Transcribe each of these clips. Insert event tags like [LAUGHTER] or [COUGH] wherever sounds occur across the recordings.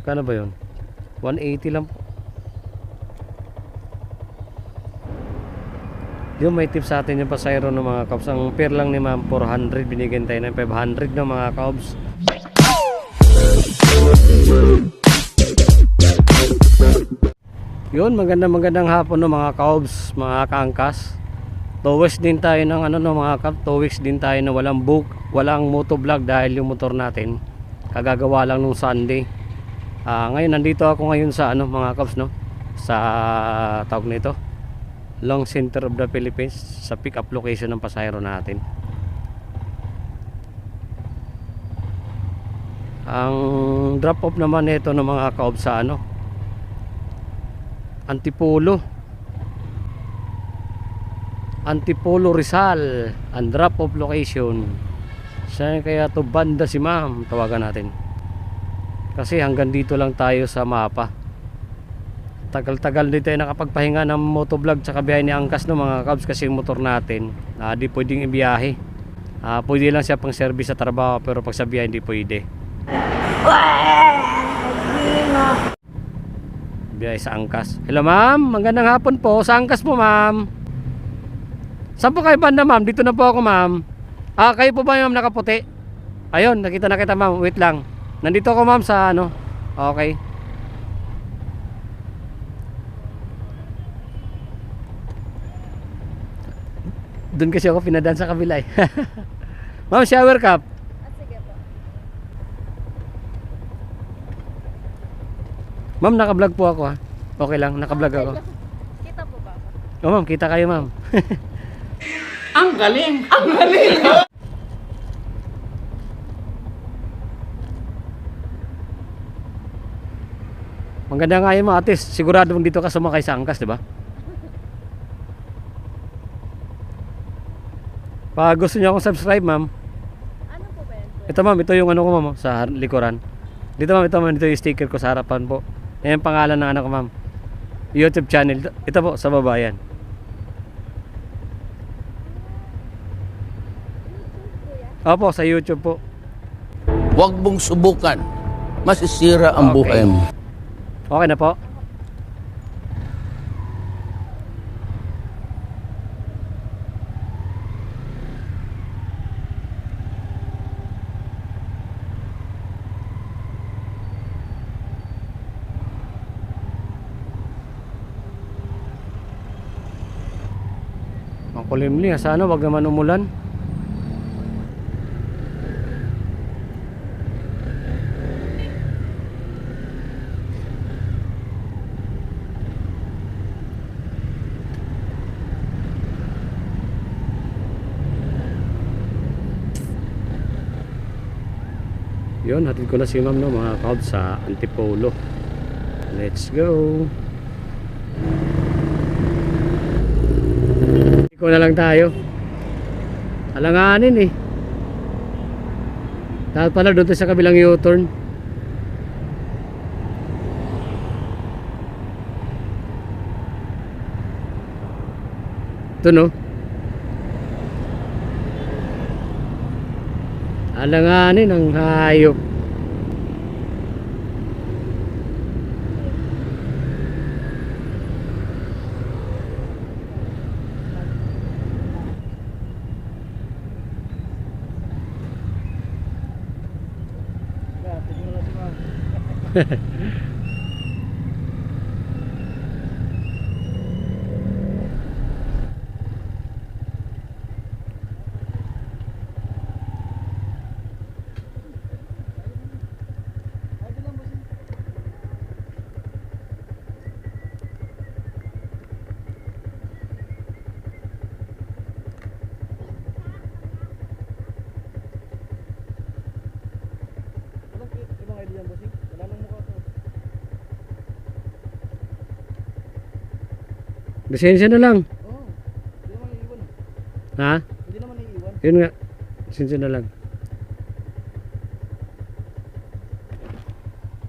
Kano ba yun? 180 lang po. Yung may tip sa atin yung pasayro ng mga kabs. Ang pair lang ni ma'am 400. Binigyan tayo ng 500 ng mga kabs. Yun, magandang magandang hapon no mga kabs, mga kaangkas. Two weeks din tayo ng ano no mga kap, two weeks din tayo na walang book, walang motovlog dahil yung motor natin kagagawa lang nung Sunday. Ah, ngayon nandito ako ngayon sa ano mga kaps no? Sa tawag nito long center of the Philippines sa pick up location ng pasahero natin. Ang drop off naman nito ng mga kaob sa ano Antipolo. Antipolo Rizal ang drop off location. Saan kaya to banda si ma'am? Tawagan natin kasi hanggang dito lang tayo sa mapa. Tagal-tagal din tayo nakapagpahinga ng motovlog sa kabiyahe ni Angkas no mga kabs kasi yung motor natin ah, di pwedeng ibiyahe. Ah, pwede lang siya pang service sa trabaho pero pag sa biyahe hindi pwede. Biyahe sa Angkas. Hello ma'am. Magandang hapon po. Sa Angkas po ma'am. Saan po kayo banda ma'am? Dito na po ako ma'am. Ah kayo po ba ma'am nakaputi? Ayun nakita na kita ma'am. Wait lang nandito ako ma'am sa ano okay Doon kasi ako pinadaan sa kabila eh. [LAUGHS] Ma'am, shower cup. Ah. Ma'am, naka-vlog po ako ha. Okay lang, naka-vlog ako. [LAUGHS] Kita po ba? ako? Oh, ma'am, kita kayo, ma'am. [LAUGHS] Ang galing! Ang galing! Maganda nga yun, mga atis. Sigurado dito ka sumakay sa angkas, di ba? Pag gusto niyo akong subscribe, ma'am. Ano po ba yan? po? Ito, ma'am, ito yung ano ko, ma'am, oh, sa likuran. Dito, ma'am, ito, ma'am, ito yung sticker ko sa harapan po. Yan yung pangalan ng anak ko, ma'am. YouTube channel. Ito po, sa baba yan. Opo, sa YouTube po. Huwag mong subukan. Masisira ang Okay. buhay mo. Okay na po. Ang kulimli, ha? sana wag naman umulan. Yun, hatid ko na si ma'am no, mga kaob sa Antipolo. Let's go. Iko na lang tayo. Alanganin eh. Dapat pala doon sa kabilang U-turn. Ito no. Alanganin ang hayop. [LAUGHS] Lisensya na lang. Ha? Hindi naman iiwan. Yun nga. Lisensya na lang.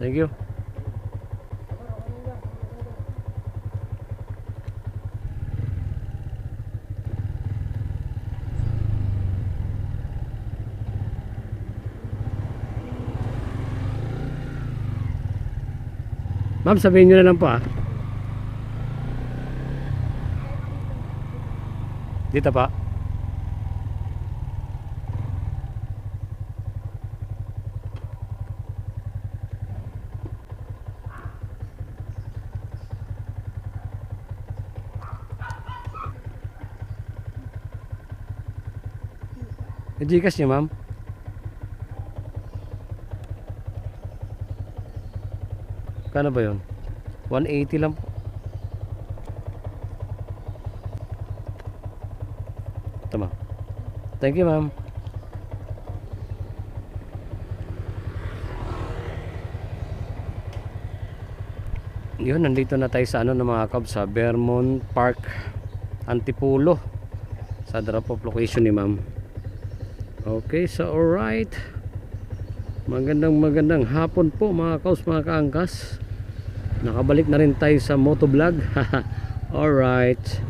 Thank you. Ma'am, sabihin nyo na lang po ah. Dito pa. E, Gcash niyo, ma'am? Kano ba yun? 180 lang po. Ito, ma'am. Thank you, ma'am. Yun, nandito na tayo sa ano ng mga kab sa Vermont Park Antipulo sa drop off location ni ma'am. Okay, so alright. Magandang magandang hapon po mga kaus mga kaangkas. Nakabalik na rin tayo sa motovlog. [LAUGHS] alright.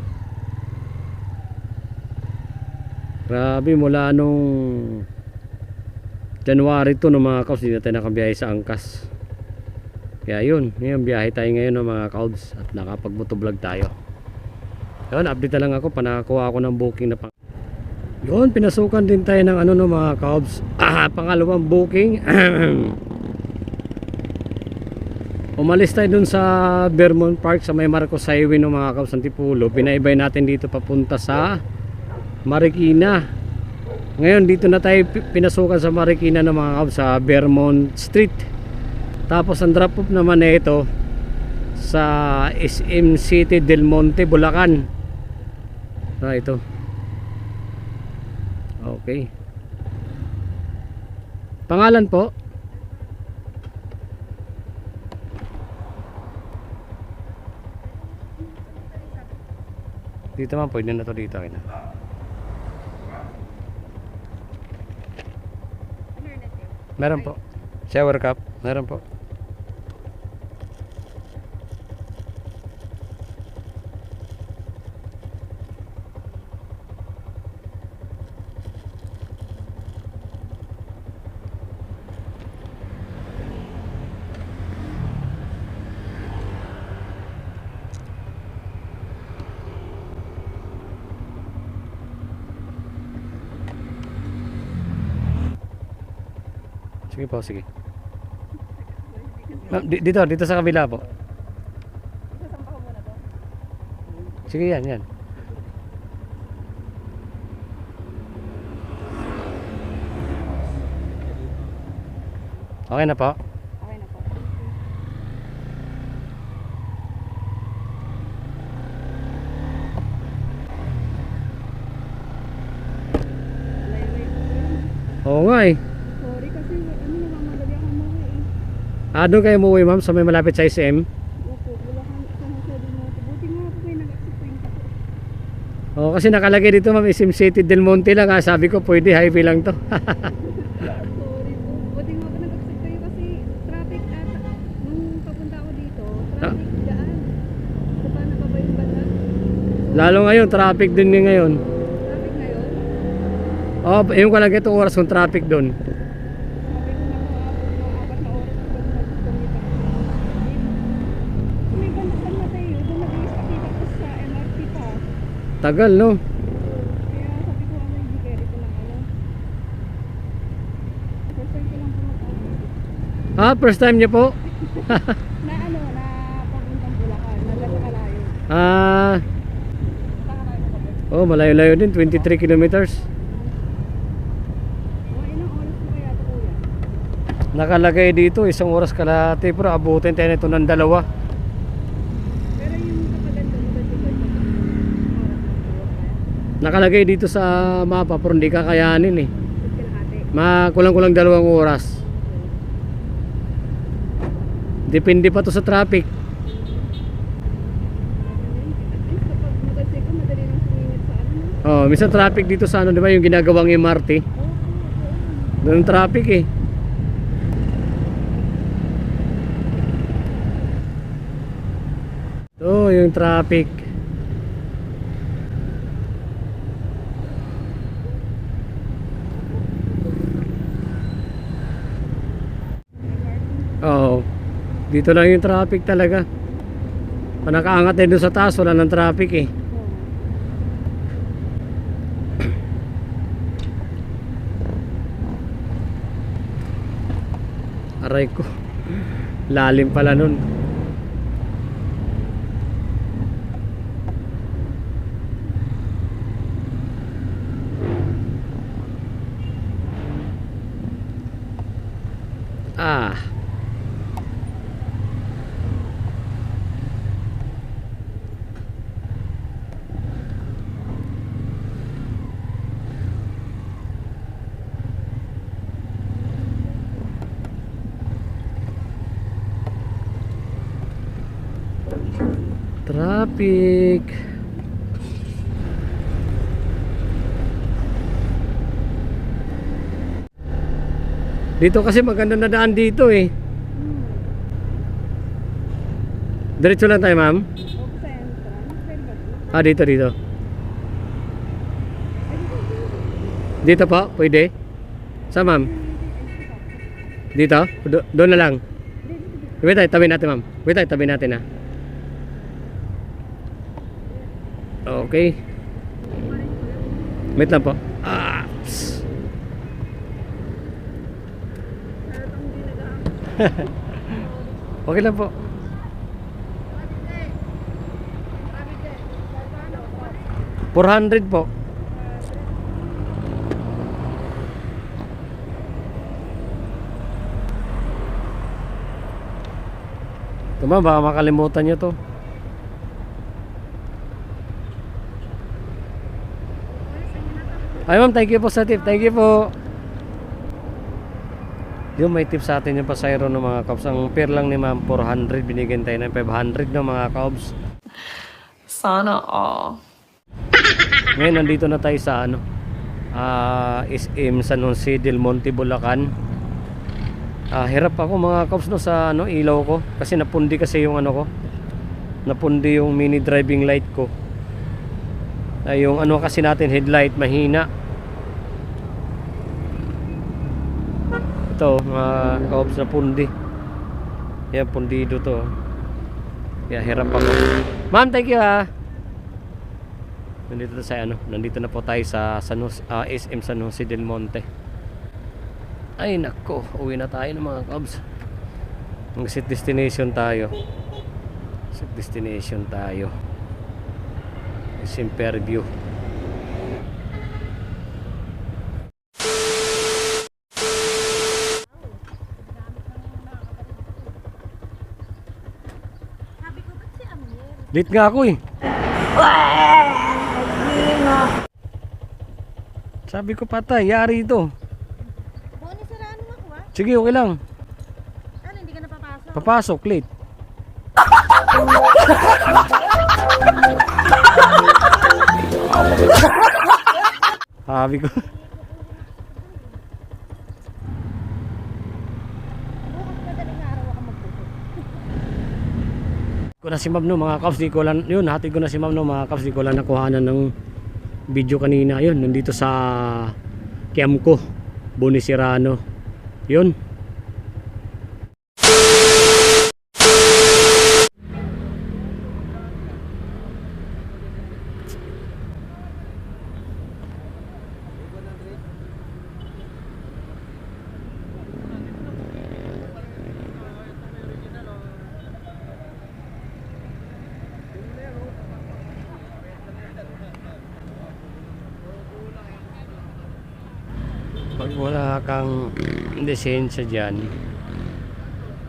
Grabe mula nung January to no mga kaus, hindi na tayo nakabiyahe sa angkas. Kaya yun, ngayon biyahe tayo ngayon no, mga kaus at nakapag motovlog tayo. Yun, update na lang ako, panakuha ako ng booking na pang yun, pinasukan din tayo ng ano no mga kabs. Ah, [COUGHS] pangalawang booking. [COUGHS] Umalis tayo dun sa Vermont Park sa may Marcos Highway no mga kabs ng Tipulo. Pinaibay natin dito papunta sa Marikina. Ngayon dito na tayo pi- pinasukan sa Marikina no mga kabs sa Vermont Street. Tapos ang drop off naman na ito sa SM City Del Monte, Bulacan. Ah, ito. Okay. Pangalan po? Dito man, pwede na to dito. Ina. Internet Meron po. Shower cup. Meron po. Sige po, sige. Ma'am, di- dito, dito sa kabila po. Sige yan, yan. Okay na po. Okay na po. Oo nga eh. Sorry kasi ano namamadali ako mga eh. Ah, doon kayo umuwi ma'am sa may malapit sa SM? Opo, wala kang sa del Monte. Buti nga po kayo yung tapo. Oo, kasi nakalagay dito ma'am SM City Del Monte lang. Ah, sabi ko pwede highway lang to. [LAUGHS] Sorry po. Buti nga po nag-accept kayo kasi traffic at nung papunta ako dito, traffic daan. Paano pa ba yung? Lalo ngayon, traffic din ngayon. Traffic ngayon. Oh, yung lang itong oras kung traffic doon. Sabi ko na po, apat na oras ko nag-commute ako. May banatan na tayo. Doon nag-i-stop ako sa MRT pa. Tagal, no? Kaya sabi ko, ano, hindi kaya dito lang ano. First time ko lang po mag-office. Ah, first time niyo po? [LAUGHS] Na ano, na papuntang Bulacan. Nagkakalayo. Ah, oh, malayo-layo din. 23 kilometers. Kuya? Nakalagay dito, isang oras kalahati. Pero abutin tayo nito ng dalawa. Pero yung kapaganda mo dito ba ito? Oras na po. Nakalagay dito sa mapa pero hindi kakayanin eh. Ba't kalahati? Ma kulang-kulang dalawang oras. Depende pa to sa traffic. Oh, minsan traffic dito sa ano, 'di ba, yung ginagawang MRT. Oo, oo, Doon traffic eh. Ito yung traffic. Oo. Dito lang yung traffic talaga. Pag nakaangat din sa taas, wala ng traffic eh. Aray ko. Lalim pala nun. Ah. Traffic. Dito kasi maganda na daan dito eh. Diretso lang tayo, ma'am. Ah, dito, dito. Dito po, pwede? Sa ma'am? Dito? Do- doon na lang. Wait tayo, tabi natin ma'am. Wait tayo, tabi natin ah. Okay. Wait lang po. Ah, [LAUGHS] okay lang po. Four hundred po. Ma'am, baka makalimutan nyo to. Ay ma'am, thank you po sa tip. Thank you po. Yung may tip sa atin yung pasayro ng mga cops. Ang fare lang ni ma'am, 400. Binigyan tayo ng 500 ng mga cops. Sana all. Ngayon, nandito na tayo sa ano, ah SM San Jose del Monte, Bulacan. Ah, hirap ako mga cops no sa ano ilaw ko kasi napundi kasi yung ano ko. Napundi yung mini driving light ko. Ay yung ano kasi natin headlight mahina. Ito, mga cops na pundi. Yan, pundido to. Kaya hirap ako. Ma'am, thank you ah. Nandito na sa ano, nandito na po tayo sa San Jose, ah, SM San Jose del Monte. Ay nako, uwi na tayo ng mga Cubs. Mag set destination tayo. Set destination tayo. SM Fairview. Late nga ako eh. Sabi ko patay, yari ito. Bonnie, saraan mo ako ah. Sige, okay lang. Ano, hindi ka napapasok? Papasok, late. [LAUGHS] Sabi ko. Na si ma'am no mga kaps di ko lang yun hatid ko na si ma'am no mga kaps di ko lang nakuhanan ng video kanina. Yun nandito sa Kiamco Bunisirano yun pag wala kang lisensya dyan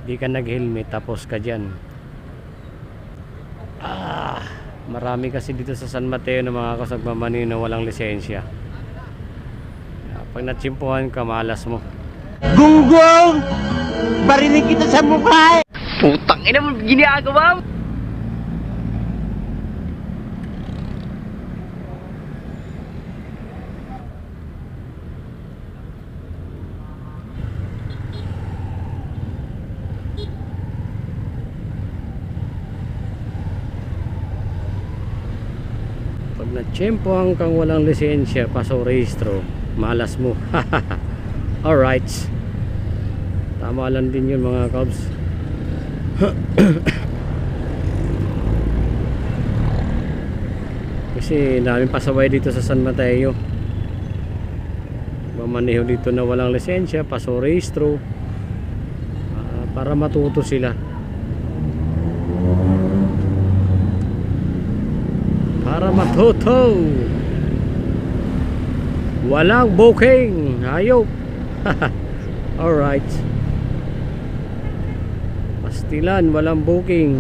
di ka nag helmet tapos ka dyan ah marami kasi dito sa San Mateo na mga kasagmamani na walang lisensya Ah, pag natsimpuhan ka malas mo Gunggong! Barinig kita sa mukha eh! Putang ina mo, ginagawa mo! Pag natsimpuhan kang walang lisensya paso rehistro malas mo [LAUGHS] alright tama lang din yun mga cubs [COUGHS] Kasi daming pasaway dito sa San Mateo. Mamaneho dito na walang lisensya, paso rehistro. Ah, para matuto sila. Para matuto. Walang booking. Hayop. [LAUGHS] Alright. Pastilan, walang booking.